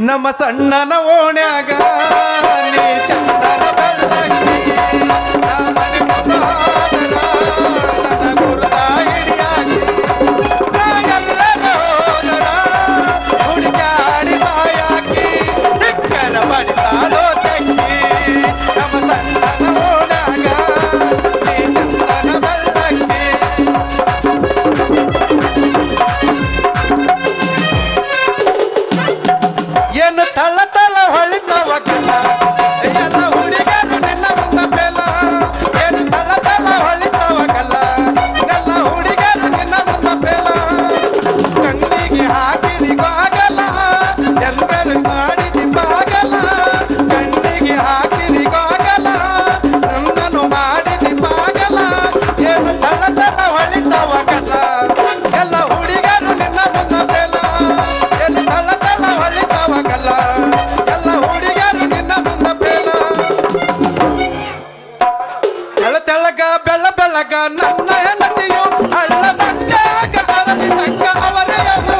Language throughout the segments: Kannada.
ನಮ್ಮ ಸಣ್ಣನ ಓಣ್ಯಾಗ ನೀ ನನ್ನ ಹೆಂಡತಿಯು ಹಳ್ಳ ದಂಡ್ಯಾಗ ಅರಳಿ ತಕ್ಕ ಅವರೆಯನು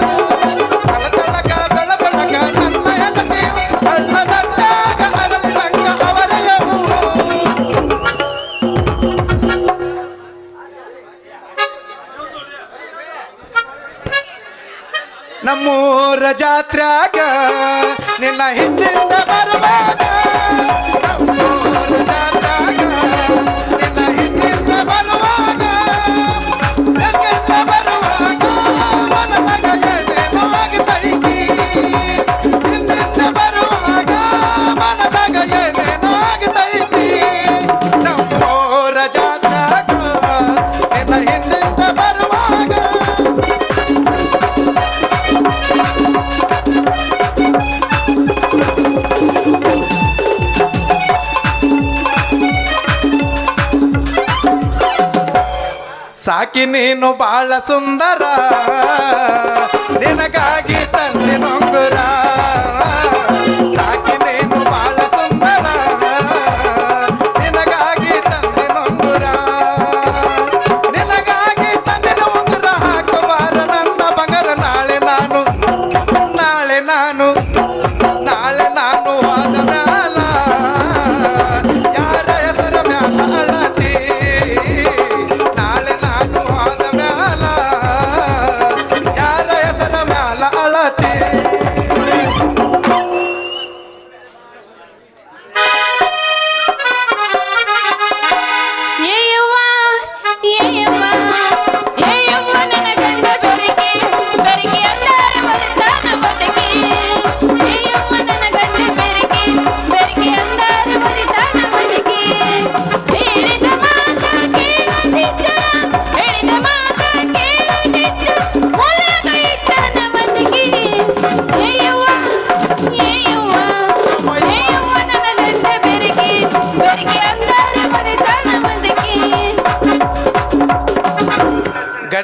ನಮ್ಮೂರ ಜಾತ್ರಾಗ ನಿನ್ನ ಹಿಂದಿಂದ ಸಾಕಿ ನೀನು ಬಾಳ ಸುಂದರ. ನಿನಗಾಗಿ ತಂದೆ ನೊಂಗುರ.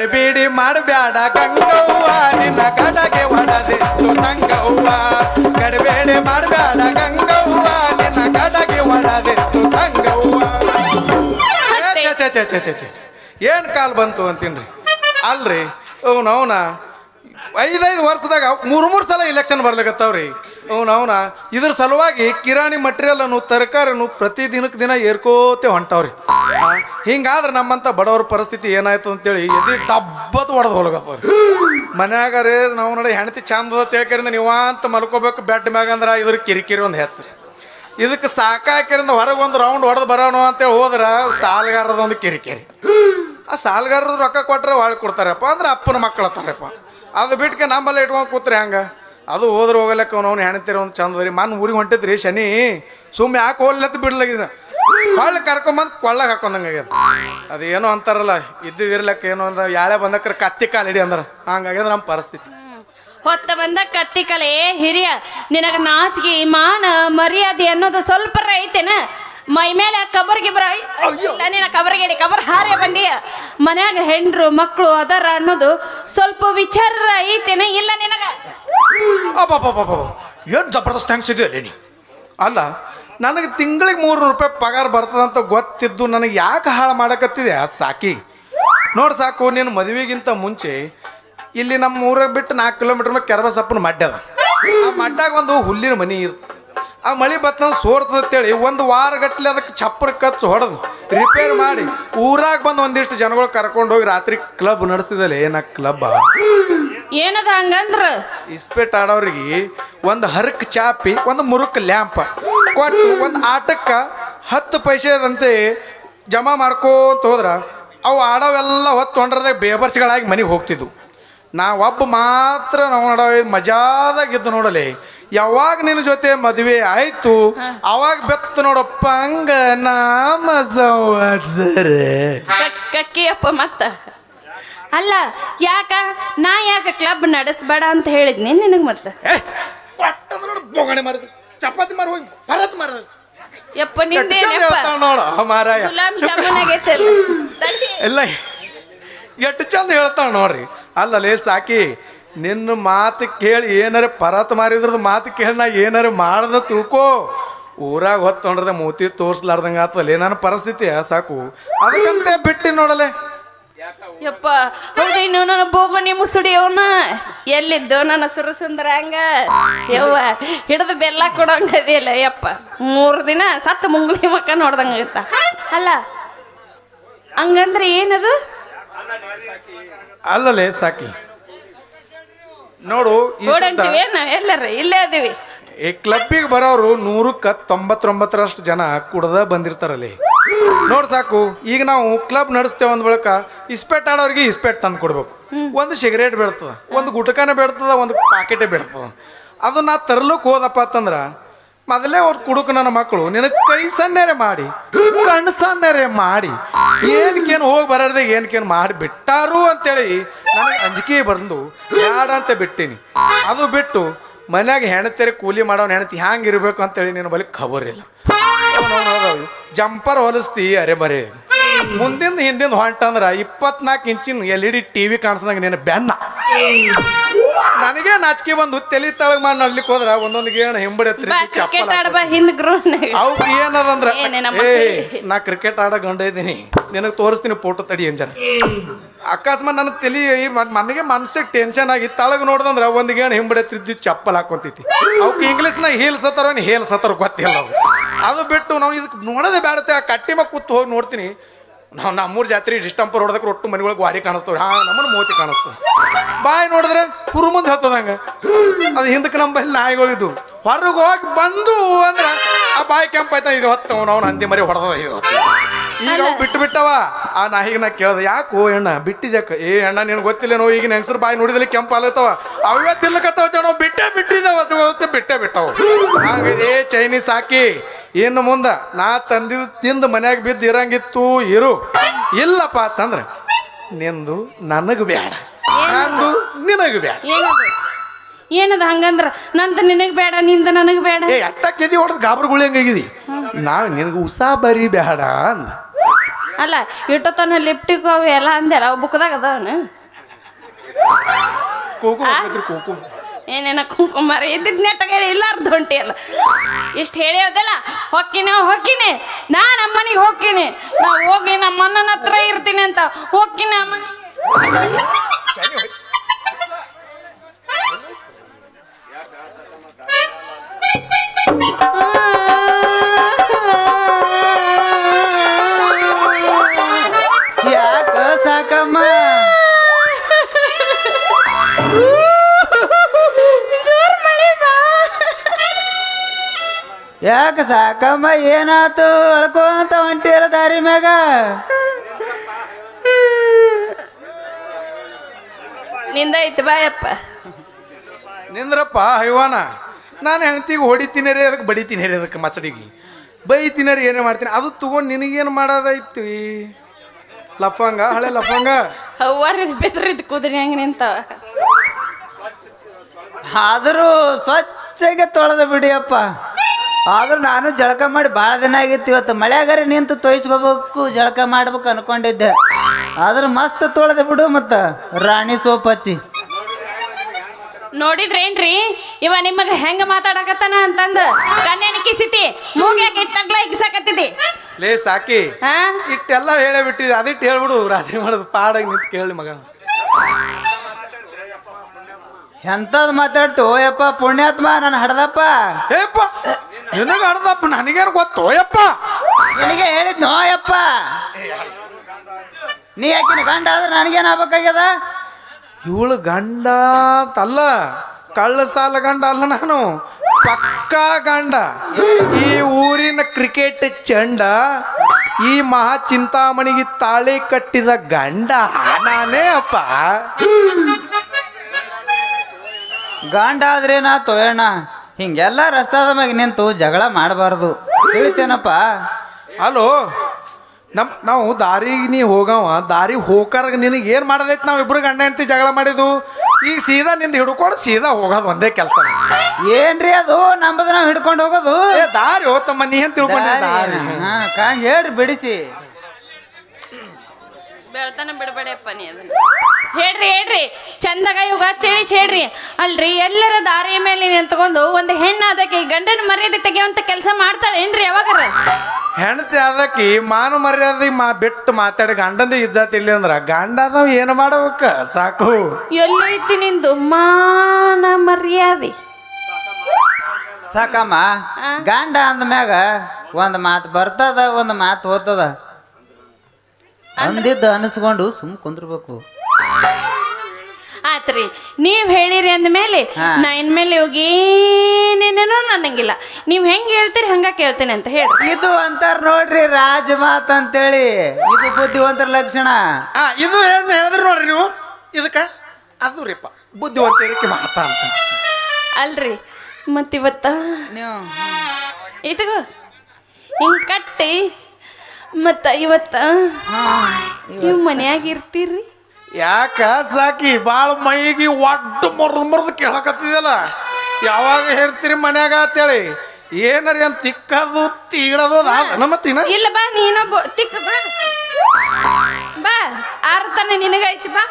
ಗಡಿಬಿಡಿ ಮಾಡಬೇಡ ಗಂಗವ್ವ ನಿನ್ನ ಗಡಗೆ ಒಡದೆ ಗಂಗವ್ವ ಗಡಿಬೇಡಿ ಮಾಡಬೇಡ ಗಂಗವ್ವ ನಿನ್ನ ಗಡಗೆ ಒಡದೆ ಗಂಗವ್ವ ಏ, ಚಾ ಚಾ ಚಾ ಚಾ ಏನು ಕಾಲ ಬಂತು ಅಂತೀನ್ರಿ? ಅಲ್ರಿ. ಅವನವನ ಅವನ ಐದೈದು ವರ್ಷದಾಗ ಮೂರು ಮೂರು ಸಲ ಇಲೆಕ್ಷನ್ ಬರ್ಲಿಕತ್ತಾವ್ರಿ. ಅವ್ನ ಅವನ ಇದ್ರ ಸಲುವಾಗಿ ಕಿರಾಣಿ ಮಟೀರಿಯಲ್ ಅನ್ನು ತರಕಾರಿನು ಪ್ರತಿ ದಿನಕ್ಕೆ ದಿನ ಏರ್ಕೋತೆ ಹೊಂಟಾವ್ರಿ. ಹಿಂಗಾದ್ರೆ ನಮ್ಮಂತ ಬಡವ್ರ ಪರಿಸ್ಥಿತಿ ಏನಾಯ್ತು ಅಂತೇಳಿ ಎದಿ ಡಬ್ಬತ್ ಹೊಡೆದು ಹೋಗತ್ತವ್ರಿ ಮನ್ಯಾಗ ರೇ ನಾವು ನೋಡಿ ಹೆಂಡತಿ ಚಂದ ತಿಳ್ಕರಿಂದ ನೀವಂತ ಮಲ್ಕೋಬೇಕು ಬೆಡ್ ಮ್ಯಾಗ ಅಂದ್ರೆ ಇದ್ರ ಕಿರಿಕಿರಿ ಒಂದು ಹೆಚ್ಚು. ಇದಕ್ಕೆ ಸಾಕಾಕಿರಿಂದ ಹೊರಗೆ ಒಂದು ರೌಂಡ್ ಹೊಡೆದು ಬರೋಣ ಅಂತೇಳಿ ಹೋದ್ರೆ ಸಾಲಗಾರದ ಒಂದು ಕಿರಿಕಿರಿ. ಆ ಸಾಲಗಾರದ ರೊಕ್ಕ ಕೊಟ್ಟರೆ ಒಳಗೆ ಕೊಡ್ತಾರಪ್ಪ, ಅಂದ್ರೆ ಅಪ್ಪನ ಮಕ್ಕಳು ಅತ್ತಾರಪ್ಪ. ಅದು ಬಿಟ್ಕೆ ನಮ್ಮಲ್ಲಿ ಇಟ್ಕೊಂಡು ಕೂತ್ರಿ ಹಂಗೆ? ಅದು ಹೋದ್ರೆ ಹೋಗಲಕ್ಕ ಅವ್ನು ಹೆಣ್ತಿರ ಒಂದು ಚಂದ ರೀ ಮನ್ ಊರಿಗೆ ಹೊಂಟಿದ್ರಿ ಶನಿ. ಸುಮ್ಮನೆ ಯಾಕೆ ಹೋಗ್ಲತ್ತ ಬಿಡ್ಲಾಗಿದ್ರ ಹೊಳ್ಳಿ ಕರ್ಕೊಂಬಂದು ಕೊಳ್ಳಾಗ ಹಾಕೊಂಡಂಗೆ ಆಗ್ಯದ. ಅದೇನೋ ಅಂತಾರಲ್ಲ ಇದ್ದಿದಿರ್ಲಕ್ಕ ಏನೋ ಅಂದ ಯಾಳೆ ಬಂದಕ್ರ ಕತ್ತಿ ಕಾಲಿಡಿ ಅಂದ್ರೆ. ಹಂಗಾಗ್ಯದ ನಮ್ಮ ಪರಿಸ್ಥಿತಿ. ಹೊತ್ತ ಬಂದ ಕತ್ತಿ ಕಲೆ ಹಿರಿಯ, ನಿನಗ ನಾಚಿಗೆ ಮಾನ, ಮರ್ಯಾದೆ ಅನ್ನೋದು ಸ್ವಲ್ಪ ಐತೆನ ಮೈ ಮೇಲೆ ಕಬರ್ ಗಿಬ್ರ ನಿನ ಕಬರ್ಗೇಡಿ ಕಬರ್ ಹಾರೇ ಬಂದಿ. ಮನ್ಯಾಗ ಹೆಂಡ್ರು ಮಕ್ಕಳು ಅದರ ಅನ್ನೋದು ಸ್ವಲ್ಪ ವಿಚಾರ ಐತೇನ ಇಲ್ಲ ನಿನಗ? ಏನ್ ಜಬರ್ದಸ್ತ್ ಇದೆಯಲ್ಲ ನೀ? ಅಲ್ಲ ನನಗೆ ತಿಂಗಳಿಗೆ ಮೂರು ರೂಪಾಯಿ ಪಗಾರ ಬರ್ತದಂತ ಗೊತ್ತಿದ್ದು ನನಗೆ ಯಾಕೆ ಹಾಳು ಮಾಡಕತ್ತಿದೆ? ಅದು ಸಾಕಿ. ನೋಡಿ ಸಾಕು ನೀನು ಮದುವೆಗಿಂತ ಮುಂಚೆ ಇಲ್ಲಿ ನಮ್ಮ ಊರಾಗ ಬಿಟ್ಟು ನಾಲ್ಕು ಕಿಲೋಮೀಟ್ರ್ ಮೇಲೆ ಕೆರಬಸಪ್ಪನ ಮಡ್ಡ ಅದ. ಆ ಮಡ್ಡಾಗ ಒಂದು ಹುಲ್ಲಿನ ಮನಿ ಇರ್ತದೆ ಆ ಮಳೆ ಬತ್ತ ಸೋರ್ತದ ಅಂತೇಳಿ ಒಂದು ವಾರ ಗಟ್ಲೆ ಅದಕ್ಕೆ ಚಪ್ಪರ ಕಚ್ಚು ಹೊಡೆದು ರಿಪೇರ್ ಮಾಡಿ ಊರಾಗ ಬಂದು ಒಂದಿಷ್ಟು ಜನಗಳು ಕರ್ಕೊಂಡು ಹೋಗಿ ರಾತ್ರಿ ಕ್ಲಬ್ ನಡೆಸ್ತಿದ್ದಲ್ಲ ಏನ ಕ್ಲಬ್ ಏನದ ಹಂಗಂದ್ರ? ಇಸ್ಪೇಟ್ ಆಡೋರಿಗೆ ಒಂದು ಹರಕ್ ಚಾಪಿ ಒಂದು ಮುರುಕ್ ಲ್ಯಾಂಪ್ ಕೊಟ್ಟು ಒಂದು ಆಟಕ್ಕೆ ಹತ್ತು ಪೈಸೆದಂತೆ ಜಮಾ ಮಾಡ್ಕೋತ ಹೋದ್ರ ಅವು ಆಡೋವೆಲ್ಲ ಹೊತ್ತು ಹೊಂಡ್ರದಾಗ ಬೇಬರ್ಸ್ಗಳಾಗಿ ಮನೆಗೆ ಹೋಗ್ತಿದ್ವು. ಒಬ್ಬ ಮಾತ್ರ ನಾವು ನೋಡೋ ಮಜಾದಾಗಿದ್ದು ನೋಡಲಿ ಯಾವಾಗ ನಿನ್ನ ಜೊತೆ ಮದುವೆ ಆಯ್ತು ಅವಾಗ ಬೆತ್ತ ನೋಡಪ್ಪ ಹಂಗ ನಾಮ ಕಕ್ಕಿಯಪ್ಪ ಮತ್ತ. ಅಲ್ಲ ಯಾಕ? ನಾ ಯಾಕ ಕ್ಲಬ್ ನಡೆಸ್ಬೇಡ ಅಂತ ಹೇಳಿದ್ನಿ ನಿನಗೆ ಮತ್ತ? ಬೊಗಣೆ ಚಪಾತಿ ಮಾರ ಹೋಗಿ ಭರತ್ ಮಾರ ಯಪ್ಪ ನಿಂದೇ ನೋಡು ಮಾರಾಯ. ಎಲ್ಲ ಎಷ್ಟು ಚಂದ ಹೇಳ್ತಾವ ನೋಡ್ರಿ. ಅಲ್ಲಲೇ ಸಾಕಿ ನಿನ್ನ ಮಾತು ಕೇಳಿ ಏನಾರ ಪರತ್ ಮಾರಿದ್ರದ್ದು ಮಾತು ಕೇಳಿ ನಾ ಏನಾರ ಮಾಡ್ದ ತಿಳ್ಕೋ. ಊರಾಗ ಹೊತ್ತೊಂಡ್ರದ ಮೂತಿ ತೋರ್ಸ್ಲಾರ್ದಂಗ ಆತಲ್ಲೇ ನನ್ನ ಪರಿಸ್ಥಿತಿ ಸಾಕು. ಅದಕ್ಕಂತೆ ಬಿಟ್ಟಿ ನೋಡಲೆ. ಯಪ್ಪ ಹೌದು ಇನ್ನು ನನ್ನ ಬೋಗುಣಿ ಮುಸುಡಿ ಅವನ. ಎಲ್ಲಿದ್ದು ನನ್ನ ಸುರಸುಂದರ ಹಂಗ? ಯವ್ವ ಹಿಡಿದು ಬೆಲ್ಲ ಕೊಡಂಗದಿಲ್ಲ ಯಪ್ಪ. ಮೂರು ದಿನ ಸತ್ತ ಮುಂಗುಳಿ ಮಕ್ಕ ನೋಡ್ದಂಗ ಅಲ್ಲ ಹಂಗಂದ್ರೆ ಏನದು? ಅಲ್ಲಲೇ ಸಾಕಿ. ನೋಡು ಈ ಸತ- ಓಡಂಟಿವೇನ ಎಲ್ಲರ ಇಲ್ಲೇ ಅದೀವಿ. ಈ ಕ್ಲಬ್ಬಿಗೆ ಬರೋರು ನೂರಕ್ಕೆ ತೊಂಬತ್ತೊಂಬತ್ತರಷ್ಟು ಜನ ಕುಡ್ದ ಬಂದಿರ್ತಾರಲ್ಲಿ. ನೋಡ್ ಸಾಕು ಈಗ ನಾವು ಕ್ಲಬ್ ನಡೆಸ್ತೇವೆ ಅಂದ ಬಳಿಕ ಇಸ್ಪೆಟ್ ಆಡೋರಿಗೆ ಇಸ್ಪೆಟ್ ತಂದು ಕೊಡ್ಬೇಕು. ಒಂದು ಸಿಗರೇಟ್ ಬೇಡ್ತದ ಒಂದು ಗುಟಕಾನೆ ಬೇಡ್ತದ ಒಂದು ಪಾಕೆಟೇ ಬೇಡ್ತದ ಅದು ನಾ ತರ್ಲಕ್ಕೆ ಹೋದಪ್ಪ ಅಂತಂದ್ರ ಮೊದಲೇ ಅವ್ರು ಕುಡುಕ ನನ್ನ ಮಕ್ಕಳು ನಿನಗೆ ಕೈ ಸಣ್ಣರೆ ಮಾಡಿ ಕಣ್ಣು ಸನ್ನೆರೆ ಮಾಡಿ ಏನಕ್ಕೇನು ಹೋಗಿ ಬರೋದೇ ಏನಕ್ಕೇನು ಮಾಡಿ ಬಿಟ್ಟಾರು ಅಂತೇಳಿ ನನಗೆ ಅಂಜಿಕೆ ಬಂದು ಬೇಡ ಅಂತ ಬಿಟ್ಟೀನಿ. ಅದು ಬಿಟ್ಟು ಮನ್ಯಾಗ ಹೆಣತೆರೆ ಕೂಲಿ ಮಾಡೋನ್ ಹೆಣತಿ ಹ್ಯಾಂಗ ಇರ್ಬೇಕು ಅಂತೇಳಿ ನಿನ್ನ ಬಳಿ ಖಬರ್ ಇಲ್ಲ. ಜಂಪರ್ ಹೊಲಿಸ್ತಿ ಅರೆ ಬರೇ ಮುಂದಿಂದ ಹಿಂದಿಂದ ಹೊಂಟಂದ್ರ ಇಪ್ಪತ್ನಾಲ್ಕು ಇಂಚಿನ L E D T V ಕಾಣಿಸ್ದಂಗೆ ನೀನು ಬೆನ್ನ. ನನಗೆ ನಾಚಿಕೆ ಬಂದು ತಲೆ ತಳಗ್ ಮಾಡಿ ನಡ್ಲಿಕ್ಕೆ ಹೋದ್ರ ಒಂದೊಂದು ಗೇಣ ಹಿಂಬಡಿ ಗ್ರೌಂಡ್ ಅವ್ಕ ಏನದಂದ್ರ ನಾ ಕ್ರಿಕೆಟ್ ಆಡೋ ಗಂಡ ಇದ್ದೀನಿ. ನಿನಗೆ ತೋರಿಸ್ತೀನಿ ಫೋಟೋ ತಡಿ ಅಂಜಾರ ಅಕಸ್ಮಾತ್ ನನ್ನ ತಲಿ ನನಗೆ ಮನ್ಸಿಗೆ ಟೆನ್ಷನ್ ಆಗಿ ತಳಗ ನೋಡ್ದಂದ್ರೆ ಒಂದು ಗೇಣು ಹಿಂಬಡೆ ತಿದ್ದು ಚಪ್ಪಲ್ ಹಾಕೊಂತೈತಿ ಅವಕ್ಕೆ ಇಂಗ್ಲೀಷ್ನ ಹೀಲ್ ಸತ್ತಾರ ಹೇಲ್ ಸತ್ತಾರ ಗೊತ್ತಿಲ್ಲ ಅವು ಅದು ಬಿಟ್ಟು ನಾವು ಇದಕ್ಕೆ ನೋಡೋದೇ ಬೇಡತ್ತೆ ಆ ಕಟ್ಟಿ ಮಗ ಕೂತು ಹೋಗಿ ನೋಡ್ತೀನಿ. ನಾವು ನಮ್ಮೂರು ಜಾತ್ರೆ ಡಿಸ್ಟಂಪರ್ ಹೊಡೆದಕ್ಕೆ ಒಟ್ಟು ಮನೆಗಳಿಗೆ ವಾರಿ ಕಾಣಿಸ್ತವ್ರಿ. ಹಾ ನಮ್ಮನ್ನು ಮೋತಿ ಕಾಣಿಸ್ತಾವ ಬಾಯಿ ನೋಡಿದ್ರೆ ಕುರು ಮುಂದೆ ಹತ್ತದಂಗ ಅದು ಹಿಂದಕ್ಕೆ ನಮ್ಮ ಬಲ್ಲಿ ನಾಯಿಗಳಿದ್ದು ಹೊರಗೆ ಹೋಗಿ ಬಂದು ಅಂದ್ರೆ ಆ ಬಾಯಿ ಕೆಂಪಾಯ್ತಾ, ಇದು ಹೊತ್ತವ್ ನಾವು ಹಂದಿ ಮರಿ ಹೊಡೆದ ಇದು. ಈಗ ಅವು ಬಿಟ್ಟು ಬಿಟ್ಟವ. ಆ ನಾಯಿಗೆ ನಾ ಕೇಳ್ದೆ ಯಾಕೋ ಹೆಣ್ಣ ಬಿಟ್ಟಿದ್ಯಾಕ ಏ ಅಣ್ಣ ನಿನಗೆ ಗೊತ್ತಿಲ್ಲೇನೋ ಈಗಿನ ಹೆಂಗಸರು ಬಾಯಿ ನೋಡಿದಲ್ಲಿ ಕೆಂಪು ಆಲತ್ತವ ಅವೇ ತಿನ್ಲಕತ್ತವ ನಾವು ಬಿಟ್ಟೆ ಬಿಟ್ಟಿದ್ದಾವ. ಬಿಟ್ಟೆ ಬಿಟ್ಟವು. ಹಂಗ ಏ ಚೈನೀಸ್ ಹಾಕಿ ಇನ್ನು ಮುಂದೆ ನಾ ತಂದಿದ್ದು ತಿಂದು ಮನ್ಯಾಗ ಬಿದ್ದು ಇರಂಗಿತ್ತು ಇರು. ಇಲ್ಲಪ್ಪ ಅಂತಂದ್ರೆ ನಿಂದು ನನಗೆ ಬೇಡ ನಂದು ನಿನಗೆ ಬೇಡ ಏನದು? ಏನದ ಹಂಗಂದ್ರ ನಂದು ನಿನಗೆ ಬೇಡ ನಿಂದ ನನಗೆ ಬೇಡ ಏ ಅಟ್ಟ ಕೆದಿ ಹೊಡೆದು ಗಾಬ್ರಗುಳಿ ಹಂಗಾಗಿದಿ? ನಾವು ನಿನಗೆ ಉಸಾ ಬರಿ ಬೇಡ ಅಂದ. ಅಲ್ಲ ಇಟ್ಟತನ ಲಿಪ್ಟಿಕ್ ಅವು ಎಲ್ಲ ಅಂದೆಲ್ಲ ಅವು ಬುಕ್ದಾಗ ಅದಾವನು? ಏನೇನ ಕುಂಕುಮಾರ ಇದ್ದಿದ್ ನೆಟ್ಟಗೆ ಇಲ್ಲಾರ್ದು ಹೊಂಟಿ ಅಲ್ಲ. ಇಷ್ಟು ಹೇಳಿ ಹೋದಲ್ಲ ಹೊಕ್ಕಿನಿ ಹೊಕ್ಕಿನಿ. ನಾ ನಮ್ಮನಿಗೆ ಹೋಗ್ತೀನಿ ನಾ ಹೋಗಿ ನಮ್ಮ ಅಣ್ಣನ ಹತ್ರ ಇರ್ತೀನಿ ಅಂತ. ಅಮ್ಮನಿಗೆ ಯಾಕ ಸಾಕಮ್ಮ ಏನಾತು? ಅಳ್ಕೊಂತ ಹೊಂಟಿರ ದಾರಿ ಮ್ಯಾಗ. ನಿಂದ ಐತಿ ಬಾಯಪ್ಪ. ನಿಂದ್ರಪ್ಪ ಹೈವಾನ. ನಾನು ಹೆಣ್ತಿಗೆ ಹೊಡಿತೀನಿ ರೀ ಅದಕ್ಕೆ ಬಡಿತೀನಿ ರೀ ಅದಕ್ಕೆ ಮಚಡಿಗೆ ಬೈತೀನಿ ರೀ ಏನೇ ಮಾಡ್ತೀನಿ? ಅದು ತಗೊಂಡು ನಿನಗೇನು ಮಾಡೋದೈತಿ ಲಫಂಗ ಹಳೆ ಲಫಂಗ? ಹವ್ವಾರ ಬೆದ್ರಿದ್ ಕುದುರೆ ಹೆಂಗೆ ನಿಂತಾವ. ಆದರೂ ಸ್ವಚ್ಛಗೆ ತೊಳೆದ ಬಿಡಿಯಪ್ಪ ಆದ್ರೂ ನಾನು ಜಳಕ ಮಾಡಿ ಭಾಳ ದಿನ ಆಗಿತ್ತು ಇವತ್ತು ಮಳೆಗಾರ ನಿಂತು ತೋಯಿಸ್ಕೋಬೇಕು ಜಳಕ ಮಾಡ್ಬೇಕು ಅನ್ಕೊಂಡಿದ್ದೆ. ಆದ್ರೆ ಮಸ್ತ್ ತೊಳೆದ ಬಿಡು ಮತ್ತ ರಾಣಿ ಸೋಪ್ ಹಚ್ಚಿ. ನೋಡಿದ್ರೇನ್ರಿ ಇವ ನಿಮಗ ಹೆಂಗ ಮಾತಾಡಕತ್ತಾನ ಅಂತಂದ. ಇಟ್ಟಗ್ಲ ಹಿಗ್ಸಾಕತ್ತಿದಿ? ಲೇ ಸಾಕಿ ಹಾ? ಇಟ್ಟೆಲ್ಲ ಹೇಳೇ ಬಿಟ್ಟಿದೆ ಅದಿಟ್ಟು ಹೇಳ್ಬಿಡು ರಾತ್ರಿ ಮಾಡೋದು ಪಾಡಾಗಿ ನಿಂತು ಕೇಳಿ ಮಗ. ಎಂಥದ್ದು ಮಾತಾಡ್ತು? ಯಪ್ಪ ಪುಣ್ಯಾತ್ಮ ನಾನು ಹಡ್ದಪ್ಪ. ಏಪ್ಪ ನಿನಗ ಹಡ್ದಪ್ಪ ನನಗೇನು ಗೊತ್ತು? ಯಪ್ಪ ನಿನಗೆ ಹೇಳಿದ್ನೋ ಯಪ್ಪ ನೀ ಯಾಕಿನ ಗಂಡ ಆದ್ರೆ ನನಗೇನು ಆಗ್ಬೇಕಾಗ್ಯದ? ಇವಳು ಗಂಡ ಅಂತಲ್ಲ ಕಳ್ಳ ಸಾಲ ಗಂಡ ಅಲ್ಲ ನಾನು. ಪಕ್ಕಾ ಗಂಡ. ಈ ಊರಿನ ಕ್ರಿಕೆಟ್ ಚಂಡ ಈ ಮಹಾ ಚಿಂತಾಮಣಿಗೆ ತಾಳಿ ಕಟ್ಟಿದ ಗಂಡ ನಾನೇ ಅಪ್ಪ. ಗಂಡ ಆದ್ರೆ ನಾ ತೊಯಣ್ಣ? ಹಿಂಗೆಲ್ಲ ರಸ್ತಾದ ಮ್ಯಾಗ ನಿಂತು ಜಗಳ ಮಾಡಬಾರ್ದು. ಹೇಳ್ತೇನಪ್ಪ ಅಲೋ ನಮ್ ನಾವು ದಾರಿಗೆ ನೀ ಹೋಗವ ದಾರಿ ಹೋಗಾರ ನಿನಗೆ ಏನು ಮಾಡೋದೈತೆ ನಾವು ಇಬ್ರು ಗಂಡ ಹೆಂಡತಿ ಜಗಳ ಮಾಡಿದ್ದು? ಈಗ ಸೀದಾ ನಿಂದ ಹಿಡ್ಕೊಂಡು ಸೀದಾ ಹೋಗೋದು ಒಂದೇ ಕೆಲಸ. ಏನ್ರಿ ಅದು? ನಂಬದ್ ನಾವು ಹಿಡ್ಕೊಂಡು ಹೋಗೋದು? ದಾರಿ ಹೋತಮ್ಮ ನೀ ಅಂತ ತಿಳ್ಕೊಂಡಿ? ದಾರಿ. ಹಾ ಕಾಂಗ್ ಹೇಳ್ರಿ ಬಿಡಿಸಿ. ಬೆಳ್ತಾನ ಬಿಡಬೇಡಪ್ಪ ನೀ ಅದನ್ನ. ಹೇಳ್ರಿ ಹೇಳ್ರಿ. ಚಂದಾಗ ಇವಾಗ ತಿಳಿಸಿ ಹೇಳ್ರಿ. ಅಲ್ರಿ ಎಲ್ಲರ ದಾರಿಯ ಮೇಲೆ ನಿಂತ್ಕೊಂಡು ಒಂದು ಹೆಣ್ಣು ಅದಕ್ಕೆ ಗಂಡನ ಮರ್ಯಾದೆ ತೆಗೆಯುವಂತ ಕೆಲಸ ಮಾಡ್ತಾಳೆ ಏನ್ರಿ ಯಾವಾಗಾರ? ಹೆಂಡತಿ ಅದಕ್ಕೆ ಮಾನ ಮರ್ಯಾದೆ ಮಾ ಬಿಟ್ಟು ಮಾತಾಡಿ ಗಂಡಂದ ಇಜ್ಜತ್ ಇಲ್ಲಿ ಅಂದ್ರ ಗಂಡ ಅದಾವ ಏನು ಮಾಡಬೇಕ? ಸಾಕು. ಎಲ್ಲೈತಿ ನಿಂದು ಮಾನ ಮರ್ಯಾದೆ. ಸಾಕಮ್ಮ ಗಂಡ ಅಂದ ಮ್ಯಾಗ ಒಂದ್ ಮಾತು ಬರ್ತದ ಒಂದ್ ಮಾತು ಹೋಗ್ತದ ಅಂದಿದ್ದು ಅನಿಸ್ಕೊಂಡು ಸುಮ್ ಕುಂದ್ರಬೇಕು. ಆತ್ರಿ ನೀವ್ ಹೇಳಿರಿ ಅಂದ್ಮೇಲೆ. ನಾ ಇನ್ಮೇಲೆ ಇವಾಗ ಏನೇನೇನೋ ಅನ್ನಂಗಿಲ್ಲ. ನೀವ್ ಹೆಂಗ್ ಹೇಳ್ತೀರಿ ಹಂಗ ಕೇಳ್ತೇನೆ ಅಂತ ಹೇಳಿ ಇದು ಅಂತಾರ ನೋಡ್ರಿ ರಾಜ ಮಾತು ಅಂತೇಳಿ. ಇದು ಬುದ್ಧಿವಂತರ ಲಕ್ಷಣ. ಆ ಇದು ಏನು ಹೇಳಿದ್ರಿ ನೋಡ್ರಿ ನೀವು? ಇದಕ್ಕ ಅದು ರೀಪ್ಪ ಬುದ್ಧಿವಂತ ಮಾತಾ ಅಂತ. ಅಲ್ರಿ ಮತ್ತಿವತ್ತ? ನೀವು. ಇದು ಹಿಂಗ್ ಕಟ್ಟಿ ಮತ್ತ ಇವತ್ತ? ನೀವು ಮನ್ಯಾಗ ಇರ್ತೀರಿ ಯಾಕ ಸಾಕಿ ಬಾಳ ಮೈಗೆ ಒಡ್ಡ ಮರ್ದು ಮರ್ದು ಕೇಳಕತ್ತಿದಲ್ಲ ಯಾವಾಗ ಹೇಳ್ತೀರಿ ಮನ್ಯಾಗ ಅಂತೇಳಿ. ಏನರಿ ಅಂತ ತಿಕ್ಕದು ತೀಳದು ನಮ್ಮತ್ತಿನ ಇಲ್ಲ ಬಾ ನೀನೊಬ್ಬ ತಿಕ್ಕ ಬಾ. ಬಾ ಆರ್ತನ ನಿನಗೈತಿ ಬಾ.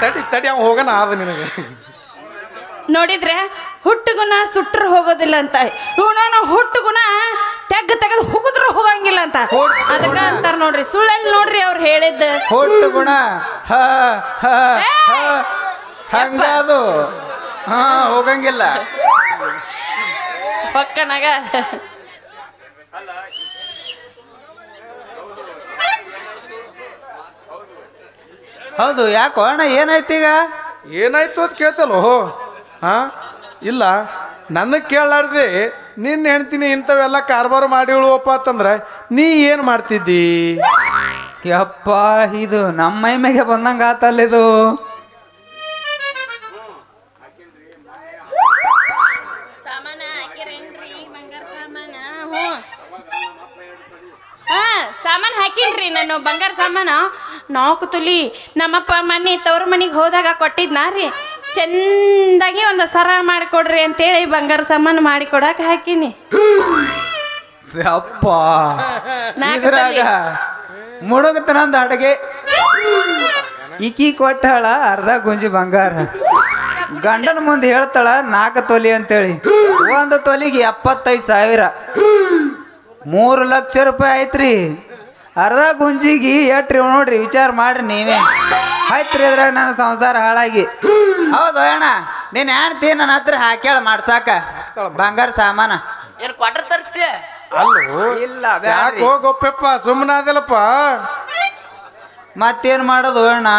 ತಡಿ ತಡಿ ಅವ್ ಹೋಗಣ ಆದ ನಿನಗೆ. ನೋಡಿದ್ರೆ ಹುಟ್ಟು ಗುಣ ಸುಟ್ಟರು ಹೋಗೋದಿಲ್ಲ ಅಂತ. ಇವನು ಹುಟ್ಟು ಗುಣ ತೆಗ್ ತೆಗೆದು ಹುಗಿದ್ರು ಹೋಗಂಗಿಲ್ಲ ಅಂತ. ಅದಕ್ಕ ಅಂತಾರ ನೋಡ್ರಿ ಸುಳ್ಳಲ್ಲಿ ನೋಡ್ರಿ ಅವ್ರು ಹೇಳಿದ್ದ. ಹುಟ್ಟು ಗುಣ ಹ ಹ ಹ. ಹಂಗದು ಹಾ ಹೋಗಂಗಿಲ್ಲ. ಪಕ್ಕನಾಗ. ಹೌದು ಯಾಕೋ ಅಣ್ಣ ಏನಾಯ್ತು ಈಗ ಏನಾಯ್ತು ಅಂತ ಕೇಳ್ತಲ್ಲ ಹಾ? ಇಲ್ಲ ನನಗೆ ಕೇಳಾರ್ದೆ ನಿನ್ನ ಹೆಣ್ತೀನಿ ಇಂಥವೆಲ್ಲ ಕಾರ್ಬಾರ್ ಮಾಡಿ ಉಳುವಪ್ಪ ಅಂತಂದ್ರೆ ನೀ ಏನು ಮಾಡ್ತಿದ್ದಿ? ಯಪ್ಪ ಇದು ನಮ್ಮ ಮೈ ಮೇಲೆ ಬಂದಂಗ ಆತಲ್ಲಿದು ಸಾಮಾನ ಹಾಕಿರೇನ್ರಿ ಬಂಗಾರ ಸಾಮಾನ? ಹ್ಞೂ. ಹಾ ಸಾಮಾನು ಹಾಕಿನ್ರಿ ನಾನು ಬಂಗಾರ ಸಾಮಾನು. ನಾಲ್ಕು ತುಲಿ ನಮ್ಮಪ್ಪ ಮನೆ ತವ್ರ ಮನೆಗೆ ಹೋದಾಗ ಕೊಟ್ಟಿದ್ನಾ ರೀ. ಚಂದಾಗಿ ಒಂದು ಸರ ಮಾಡಿಕೊಡ್ರಿ ಅಂತೇಳಿ ಬಂಗಾರ ಸಾಮಾನು ಮಾಡಿ ಕೊಡಕ್ಕೆ ಹಾಕಿನಿ ಯಪ್ಪ ನಾಲ್ಕು ಇದ್ರಾಗ ನಂದು ಅಡಗೆ. ಈಕಿ ಕೊಟ್ಟಾಳ ಅರ್ಧ ಗುಂಜಿ ಬಂಗಾರ. ಗಂಡನ ಮುಂದೆ ಹೇಳ್ತಾಳ ನಾಲ್ಕು ತೊಲಿ ಅಂತೇಳಿ. ಒಂದು ತೊಲಿಗೆ ಎಪ್ಪತ್ತೈದು ಸಾವಿರ. ಮೂರು ಲಕ್ಷ ರೂಪಾಯಿ ಆಯ್ತ್ರಿ. ಅರ್ಧ ಗುಂಜಿಗೆ ಎಟ್ರಿ ನೋಡ್ರಿ ವಿಚಾರ ಮಾಡ್ರಿ ನೀವೇ. ಆಯ್ತ್ರಿ ಅದ್ರಾಗ ನನ್ನ ಸಂಸಾರ ಹಾಳಾಗಿ. ಹೌದು ಅಣ್ಣ. ನೀನ್ ಹೆಣ್ತಿ ನನ್ನ ಹತ್ರ ಹಾಕ್ಯಾಳ ಮಾಡ್ಸಾಕ. ಬಂಗಾರ ಸಾಮಾನ. ಏನ್ ಕೊಟ್ರ ತರಿಸ್ತೀಯ? ಅಲ್ಲೋ ಇಲ್ಲ. ಯಾಕೋ ಗೊಪ್ಪಪ್ಪ ಸುಮ್ಮನೆ ಅದಲ್ಲಪ್ಪ ಮತ್ತೇನ್ ಮಾಡೋದು ಅಣ್ಣ?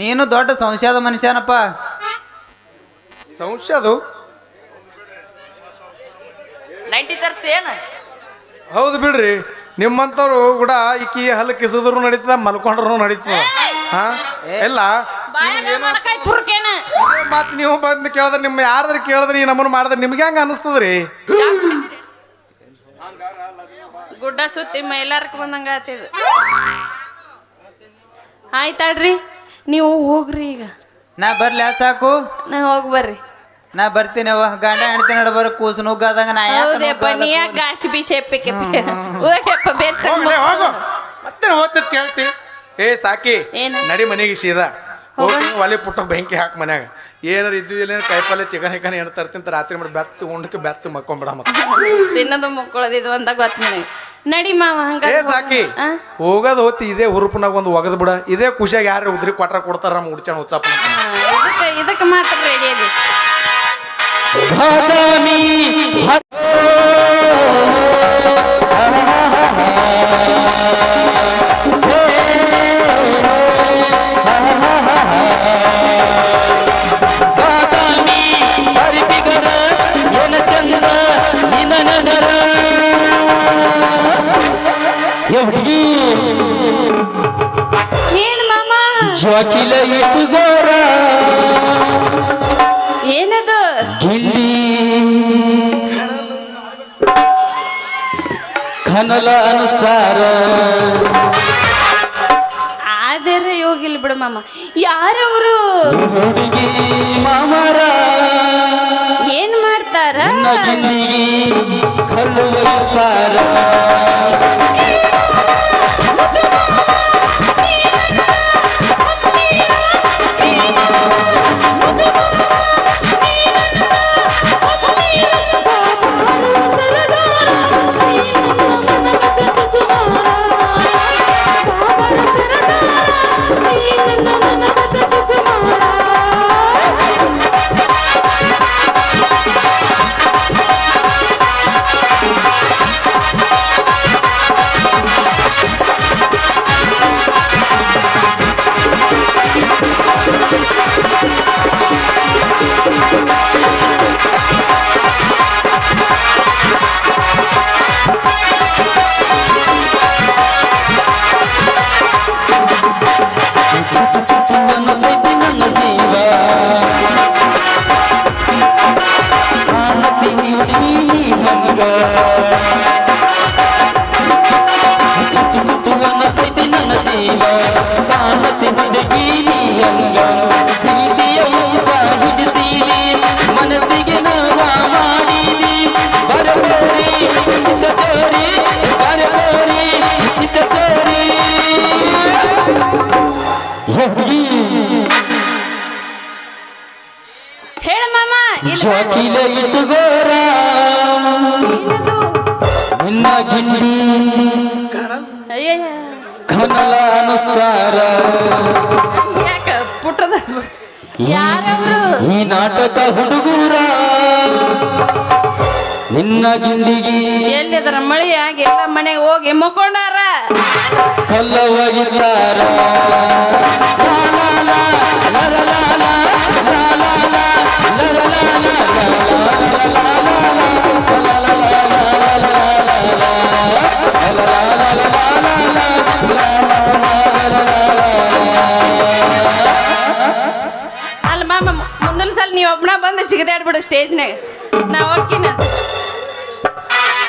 ನೀನು ದೊಡ್ಡ ಸಂಶಯದ ಮನುಷ್ಯನಪ್ಪ. ಸಂಶಯದು? ನೈಂಟಿ ತರಿಸ್ತೀಯೇನು ಹೌದು ಬಿಡ್ರಿ. ನಿಮ್ಮಂಥವ್ರು ಕೂಡ ಈಕಿ ಹಲ್ಲು ಕಿಸಿದ್ರು ನಡೀತದ ಮಲ್ಕೊಂಡ್ರು ನಡೀತದ. ಹಾ? ಇಲ್ಲ ಮಾತು ನೀವು ಬಂದು ಕೇಳಿದ್ರೆ ನಿಮ್ಮ ಯಾರಾದ್ರೂ ಕೇಳಿದ್ರಿ ನಮ್ಮನ್ನು ಮಾಡಿದ್ರೆ ನಿಮ್ಗೆ ಹೆಂಗೆ ಅನಿಸ್ತದ್ರಿ ಗುಡ್ಡ ಸುತ್ತಿ ಮೈಲಾರಕ್ಕೆ ಬಂದಂಗ ಆತಿದ ಆಯ್ತಾಡ್ರಿ ನೀವು ಹೋಗ್ರಿ ಈಗ. ನಾ ಬರ್ಲಿ ಸಾಕು? ನಾ ಹೋಗಿ ಬರ್ರಿ. ನಾ ಬರ್ತೀನಿ ಅವ್ವ. ಗಂಡ ಹೆಣ್ತಿ ನಡ ಬರೋ ಕೂಸು ನುಗ್ಗಾದಂಗ ನಾ ಯಾಕ್ ಹೌದಪ್ಪ ನುಗ್ಗಾದ ನೀ ಯಾಕೆ ಗಾಸಿ ಬೀಸಿ ಎಪ್ಪಿಕೆ ಹೋಗಪ್ಪ ಬೆಚ್ಚ ಮತ್ತೆ. ಓದ್ತಿದ್ ಕೇಳ್ತಿ? ಏ ಸಾಕಿ. ಏನು? ನಡಿ ಮನೆಗೆ ಸೀದಾ. ಹೋಗಿ ಒಲೆ ಪುಟ್ಟ ಬೆಂಕಿ ಹಾಕಿ ಮನ್ಯಾಗ. ಏನಾರ ಇದ್ದಿದ್ದಿಲ್ಲ ಕಾಯಿಪಲ್ಲೆ ಚಿಕನ್ ಹಿಕನ್ ಏನು ತರ್ತೀನಿ ರಾತ್ರಿ ಮಾಡಿ ಬೆಚ್ಚ ಉಂಡಕ್ಕೆ ಬೆಚ್ಚ ಮಕ್ಕೊಂಬಿಡ ಮಕ್ಕ ತಿನ್ನೋದು ಮುಕ್ಕೊಳ್ಳೋದು ಅಂತ ಗೊತ್ತೇ ನನಗೆ. ನಡಿ ಮಾವ ಹಂಗ ಏ ಸಾಕಿ. ಹೋಗೋದು ಹೋತಿ ಇದೇ ಹುರುಪನಾಗ ಒಂದು ಒಗದ್ ಬಿಡ. ಇದೇ ಖುಷಿಯಾಗಿ ಯಾರು ಉದ್ರಿ ಕೊಟ್ರ ಕೊಡ್ತಾರ ನಮ್ಮ ಹುಡ್ಚಾಣ ಅಂತ. ಇದಕ್ಕೆ ಇದಕ್ಕೆ ಮಾತ್ರ ರೆಡಿ ಅದು. ಜ್ವಾಕಿಲ ಇಟ್ಟುಗೋರ ಏನದು? ಗಿಲ್ಲಿ. ಕನಲ ಅನಿಸ್ತಾರ. ಆದ್ರೆ ಯೋಗಿಲ್ ಬಿಡು ಮಾಮ. ಯಾರವರು? ಹುಡುಗಿ ಮಾಮರ. ಏನ್ ಮಾಡ್ತಾರ? ಗಿಲ್ಲಿಗೆ ಕಲ್ಲು ಒಯ್ತಾರ ನಿನ್ನ ಕಮಲ ಅನಸ್ತಾರ ಪುಟ್ಟದ ಈ ನಾಟಕ ಹುಡುಗೂರ ನಿನ್ನ ಗಿಂಡಿಗೆ ಎಲ್ಲಿದ್ರ ಮಳಿ ಆಗಿ ಎಲ್ಲ ಮನೆಗೆ ಹೋಗಿ ಮಕ್ಕೊಂಡಾರ ಲಾ, ಲರ ಲಾ ಲಾ, ಲಾ ಲಾ ಲಾ, ಲರ ಅಲ್ಲ ಮಾಮ ಮುಂದಿನ ಸಲ ನೀವು ಒಬ್ಬನ ಬಂದು ಜಿಗದಾಡ್ಬಿಡು ಸ್ಟೇಜ್ನಾಗ ನಾ ಹೋಗ್ತೀನಿ